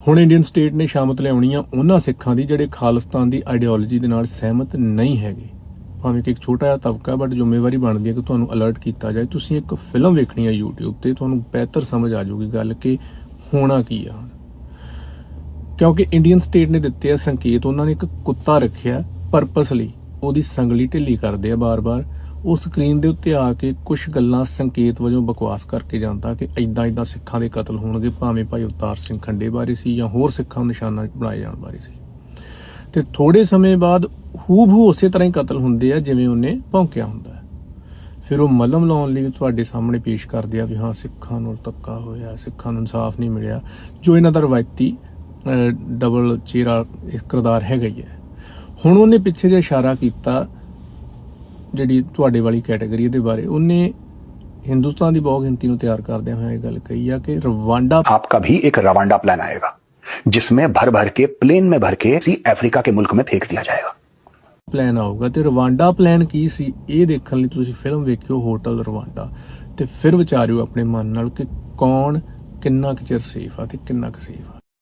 ਹੁਣ Indian state ਨੇ ਸ਼ਾਮਤ ਲਿਆਉਣੀ ਆ ਉਹਨਾਂ ਸਿੱਖਾਂ ਦੀ ਜਿਹੜੇ ਖਾਲਿਸਤਾਨ ਦੀ ਆਈਡੀਓਲੋਜੀ ਦੇ ਨਾਲ ਸਹਿਮਤ ਨਹੀਂ ਹੈਗੇ। ਭਾਵੇਂ ਕਿ ਇੱਕ ਛੋਟਾ ਜਿਹਾ ਤਬਕਾ ਬਟ ਜ਼ਿੰਮੇਵਾਰੀ ਬਣਦੀ ਹੈ ਕਿ ਤੁਹਾਨੂੰ ਅਲਰਟ ਕੀਤਾ ਜਾਏ। ਤੁਸੀਂ ਇੱਕ ਫਿਲਮ ਵੇਖਣੀ ਹੈ YouTube ਤੇ, ਤੁਹਾਨੂੰ ਬਿਹਤਰ ਸਮਝ ਆ ਜਾਊਗੀ ਗੱਲ ਕਿ ਹੋਣਾ ਕੀ ਆ ਕਿਉਂਕਿ ਇੰਡੀਅਨ ਸਟੇਟ ਨੇ ਦਿੱਤੇ ਆ ਸੰਕੇਤ, ਉਹਨਾਂ ਨੇ ਇੱਕ ਕੁੱਤਾ ਰੱਖਿਆ ਪਰਪਸਲੀ ਉਹਦੀ ਸੰਗਲੀ ਢਿੱਲੀ ਕਰਦੇ ਆ ਬਾਰ-ਬਾਰ। ਉਹ ਸਕਰੀਨ ਦੇ ਉੱਤੇ ਆ ਕੇ ਕੁਝ ਗੱਲਾਂ ਸੰਕੇਤ ਵਜੋਂ ਬਕਵਾਸ ਕਰਕੇ ਜਾਂਦਾ ਕਿ ਐਦਾਂ ਐਦਾਂ ਸਿੱਖਾਂ ਦੇ ਕਤਲ ਹੋਣਗੇ, ਭਾਵੇਂ ਭਾਈ ਅਵਤਾਰ ਸਿੰਘ ਖੰਡੇ ਬਾਰੇ ਸੀ ਜਾਂ ਹੋਰ ਸਿੱਖਾਂ ਨੂੰ ਨਿਸ਼ਾਨਾ ਬਣਾਏ ਜਾਣ ਬਾਰੇ ਸੀ। ਤੇ ਥੋੜੇ ਸਮੇਂ ਬਾਅਦ ਹੂਬਹੂ ਉਸੇ ਤਰ੍ਹਾਂ ਹੀ ਕਤਲ ਹੁੰਦੇ ਆ ਜਿਵੇਂ ਉਹਨੇ ਭੌਂਕਿਆ ਹੁੰਦਾ ਫਿਰ ਉਹ ਮਲਮ ਲਾਉਣ ਲਈ ਤੁਹਾਡੇ ਸਾਹਮਣੇ ਪੇਸ਼ ਕਰਦੇ ਆ ਵੀ ਹਾਂ, ਸਿੱਖਾਂ ਨੂੰ ਧੱਕਾ ਹੋਇਆ, ਸਿੱਖਾਂ ਨੂੰ ਇਨਸਾਫ ਨਹੀਂ ਮਿਲਿਆ। ਜੋ ਇਹਨਾਂ ਦਾ ਰਵਾਇਤੀ ਡਬਲ ਚਿਹਰਾ ਕਿਰਦਾਰ ਹੈਗਾ ਹੀ ਹੈ। ਹੁਣ ਉਹਨੇ ਪਿੱਛੇ ਜਿਹਾ ਇਸ਼ਾਰਾ ਕੀਤਾ ਜਿਹੜੀ ਤੁਹਾਡੇ ਵਾਲੀ ਕੈਟਾਗਰੀ ਦੇ ਬਾਰੇ ਉਹਨੇ ਹਿੰਦੁਸਤਾਨ ਦੀ ਬਹੁ ਗਿਣਤੀ ਨੂੰ ਤਿਆਰ ਕਰਦਿਆਂ ਹੋਇਆ ਇਹ ਗੱਲ ਕਹੀ ਆ ਕਿ ਰਵਾਂਡਾ आपका भी एक रवांडा प्लान आएगा जिसमें भर भर के प्लेन में भर के किसी अफ्रीका के मुल्क में फेंक दिया जाएगा ਪਲਾਨ ਆਊਗਾ ਤੇ ਰਵਾਂਡਾ ਪਲਾਨ ਕੀ ਸੀ ਇਹ ਦੇਖਣ ਲਈ ਤੁਸੀਂ ਫਿਲਮ ਵੇਖਿਓ ਹੋਟਲ ਰਵਾਂਡਾ ਤੇ ਫਿਰ ਵਿਚਾਰਿਓ ਆਪਣੇ ਮਨ ਨਾਲ ਕਿ ਕੌਣ ਕਿੰਨਾ ਕੁ ਚਿਰ ਸੇਫ ਆ ਤੇ ਕਿੰਨਾ ਕੁ ਸੇਫ ਆ